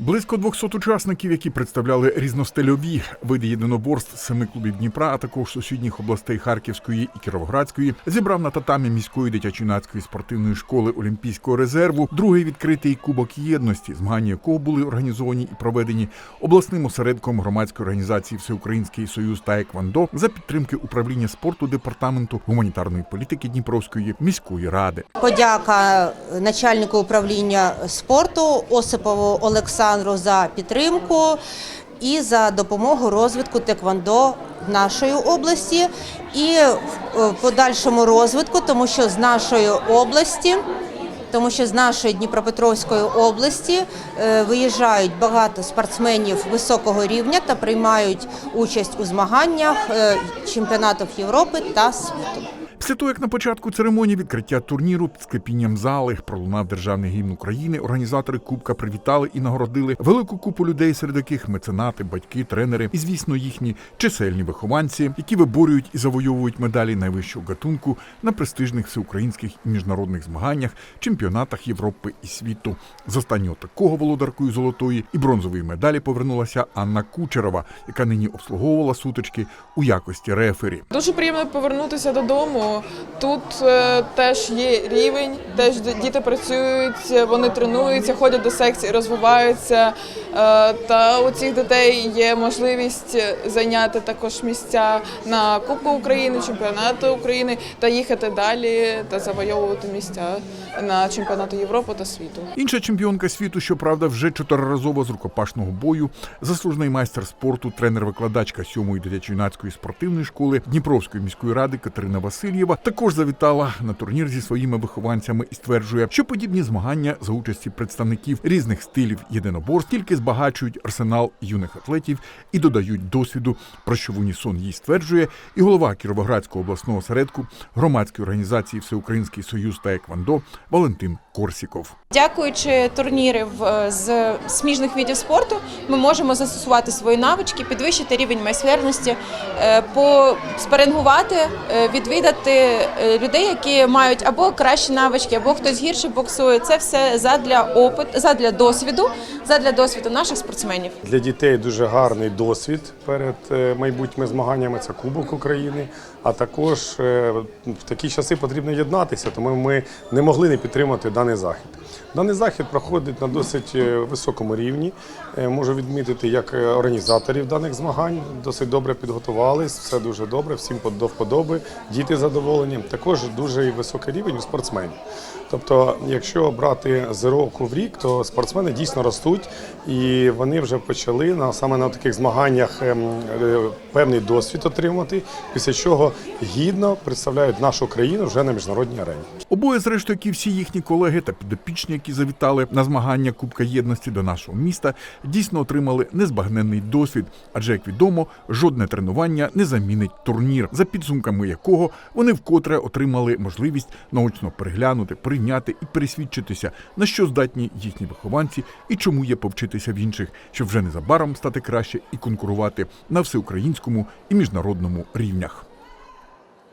Близько 200 учасників, які представляли різностильові види єдиноборств семи клубів Дніпра, а також сусідніх областей Харківської і Кіровоградської, зібрав на татамі міської дитячо-юнацької спортивної школи Олімпійського резерву другий відкритий кубок єдності, змагання якого були організовані і проведені обласним осередком громадської організації Всеукраїнський Союз та Еквандо за підтримки управління спорту департаменту гуманітарної політики Дніпровської міської ради. Подяка начальнику управління спорту Осипову Олександру за підтримку і за допомогу розвитку теквондо нашої області і в подальшому розвитку, тому що з нашої області. Тому що з нашої Дніпропетровської області е, виїжджають багато спортсменів високого рівня та приймають участь у змаганнях е, чемпіонатів Європи та світу. Після того, як на початку церемонії відкриття турніру під склепінням зали пролунав державний гімн України, організатори Кубка привітали і нагородили велику купу людей, серед яких меценати, батьки, тренери і, звісно, їхні чисельні вихованці, які виборюють і завойовують медалі найвищого гатунку на престижних всеукраїнських і міжнародних змаганнях, чемпіонатах Європи і світу. З останнього такого володаркою золотої і бронзової медалі повернулася Анна Кучерова, яка нині обслуговувала сутички у якості рефері. Дуже приємно повернутися додому. Тут е, теж є рівень, теж діти працюють, вони тренуються, ходять до секції, розвиваються. Е, та у цих дітей є можливість зайняти також місця на Кубку України, чемпіонату України та їхати далі та завойовувати місця на чемпіонату Європи та світу. Інша чемпіонка світу, щоправда, вже чотириразово з рукопашного бою, заслужений майстер спорту, тренер-викладачка сьомої дитячо-юнацької спортивної школи Дніпровської міської ради Катерина Васильєва також завітала на турнір зі своїми вихованцями і стверджує, що подібні змагання за участі представників різних стилів єдиноборств тільки збагачують арсенал юних атлетів і додають досвіду, про що в унісон їй стверджує і голова Кіровоградського обласного осередку громадської організації Всеукраїнський Союз та Еквандо Валентин Корсіков. Дякуючи турнірів е, з сміжних видів спорту, ми можемо застосувати свої навички, підвищити рівень майстерності, е, поспарингувати, е, відвідати людей, які мають або кращі навички, або хтось гірше боксує. Це все задля опит, задля досвіду, задля досвіду наших спортсменів. Для дітей дуже гарний досвід перед е, майбутніми змаганнями. Це Кубок України. А також е, в такі часи потрібно єднатися, тому ми не могли не підтримати даний захід. Даний захід проходить на досить е, високому рівні. Можу відмітити як організаторів даних змагань. Досить добре підготувались, все дуже добре, всім до вподоби, діти задоволені. Також дуже високий рівень у спортсменів. Тобто, якщо брати з року в рік, то спортсмени дійсно ростуть і вони вже почали на саме на таких змаганнях ем, е, певний досвід отримати, після чого гідно представляють нашу країну вже на міжнародній арені. Обоє, зрештою, як і всі їхні колеги та підопічні, які завітали на змагання Кубка єдності до нашого міста, дійсно отримали незбагненний досвід. Адже, як відомо, жодне тренування не замінить турнір, за підсумками якого вони вкотре отримали можливість наочно переглянути, прийняти і пересвідчитися, на що здатні їхні вихованці і чому є повчитися в інших, щоб вже незабаром стати краще і конкурувати на всеукраїнському і міжнародному рівнях.